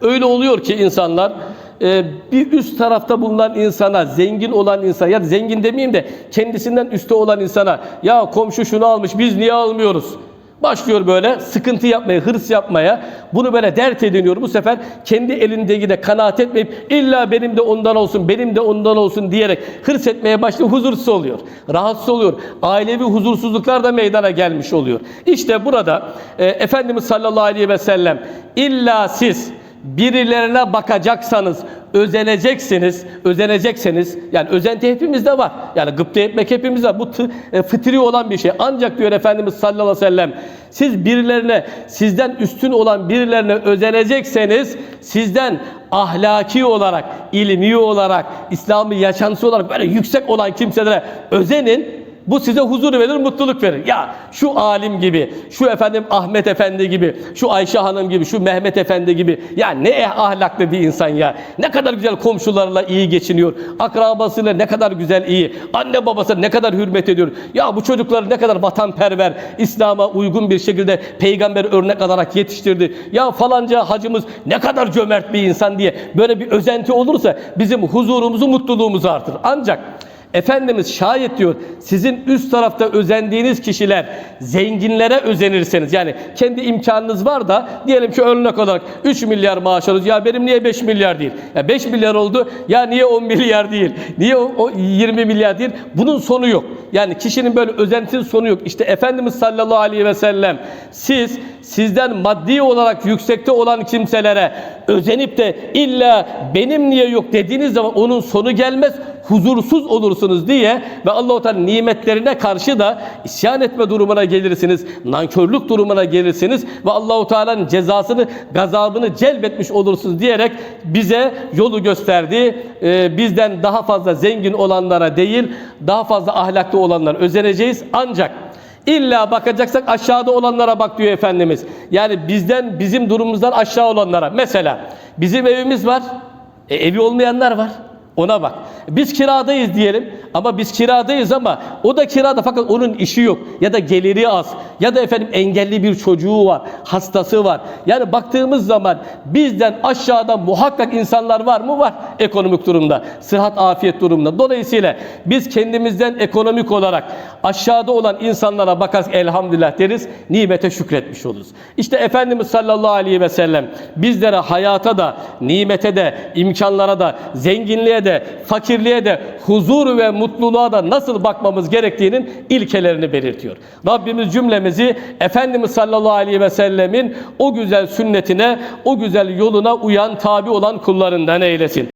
Öyle oluyor ki insanlar e, bir üst tarafta bulunan insana, zengin olan insan ya zengin demeyeyim de kendisinden üstte olan insana ya komşu şunu almış biz niye almıyoruz? Başlıyor böyle sıkıntı yapmaya, hırs yapmaya. Bunu böyle dert ediniyor. Bu sefer kendi elindeki de kanaat etmeyip illa benim de ondan olsun, benim de ondan olsun diyerek hırs etmeye başlıyor. Huzursuz oluyor. Rahatsız oluyor. Ailevi huzursuzluklar da meydana gelmiş oluyor. İşte burada e, Efendimiz sallallahu aleyhi ve sellem illa siz birilerine bakacaksanız, özeneceksiniz, özenecekseniz, yani özenti hepimizde var. Yani gıpta etmek hepimizde var. Bu tı- e, fıtri olan bir şey. Ancak diyor Efendimiz sallallahu aleyhi ve sellem, siz birilerine, sizden üstün olan birilerine özenecekseniz, sizden ahlaki olarak, ilmi olarak, İslami yaşantısı olarak böyle yüksek olan kimselere özenin. Bu size huzur verir, mutluluk verir. Ya şu alim gibi, şu efendim Ahmet Efendi gibi, şu Ayşe Hanım gibi, şu Mehmet Efendi gibi. Ya ne eh- ahlaklı bir insan ya. Ne kadar güzel komşularla iyi geçiniyor. Akrabasıyla ne kadar güzel iyi. Anne babası ne kadar hürmet ediyor. Ya bu çocukları ne kadar vatanperver, İslam'a uygun bir şekilde peygamber örnek alarak yetiştirdi. Ya falanca hacımız ne kadar cömert bir insan diye böyle bir özenti olursa bizim huzurumuzu, mutluluğumuzu artır. Ancak Efendimiz şayet diyor sizin üst tarafta özendiğiniz kişiler zenginlere özenirseniz yani kendi imkanınız var da diyelim ki örnek olarak 3 milyar maaş alıyoruz ya benim niye 5 milyar değil? Ya 5 milyar oldu ya niye 10 milyar değil? Niye o, o 20 milyar değil? Bunun sonu yok. Yani kişinin böyle özentisinin sonu yok. İşte Efendimiz sallallahu aleyhi ve sellem siz sizden maddi olarak yüksekte olan kimselere özenip de illa benim niye yok dediğiniz zaman onun sonu gelmez huzursuz olursunuz diye ve Allah-u Teala nimetlerine karşı da isyan etme durumuna gelirsiniz. Nankörlük durumuna gelirsiniz ve Allahu Teala'nın cezasını, gazabını celbetmiş olursunuz diyerek bize yolu gösterdi. Ee, bizden daha fazla zengin olanlara değil, daha fazla ahlaklı olanlara özeneceğiz. Ancak İlla bakacaksak aşağıda olanlara bak diyor Efendimiz. Yani bizden, bizim durumumuzdan aşağı olanlara. Mesela bizim evimiz var, e, evi olmayanlar var. Ona bak. Biz kiradayız diyelim ama biz kiradayız ama o da kirada fakat onun işi yok ya da geliri az ya da efendim engelli bir çocuğu var, hastası var. Yani baktığımız zaman bizden aşağıda muhakkak insanlar var mı? Var ekonomik durumda, sıhhat afiyet durumda. Dolayısıyla biz kendimizden ekonomik olarak aşağıda olan insanlara bakarız elhamdülillah deriz, nimete şükretmiş oluruz. İşte Efendimiz sallallahu aleyhi ve sellem bizlere hayata da, nimete de, imkanlara da, zenginliğe de, fakirliğe de, huzur ve mutluluğa da nasıl bakmamız gerektiğinin ilkelerini belirtiyor. Rabbimiz cümlemizi Efendimiz sallallahu aleyhi ve sellemin o güzel sünnetine, o güzel yoluna uyan, tabi olan kullarından eylesin.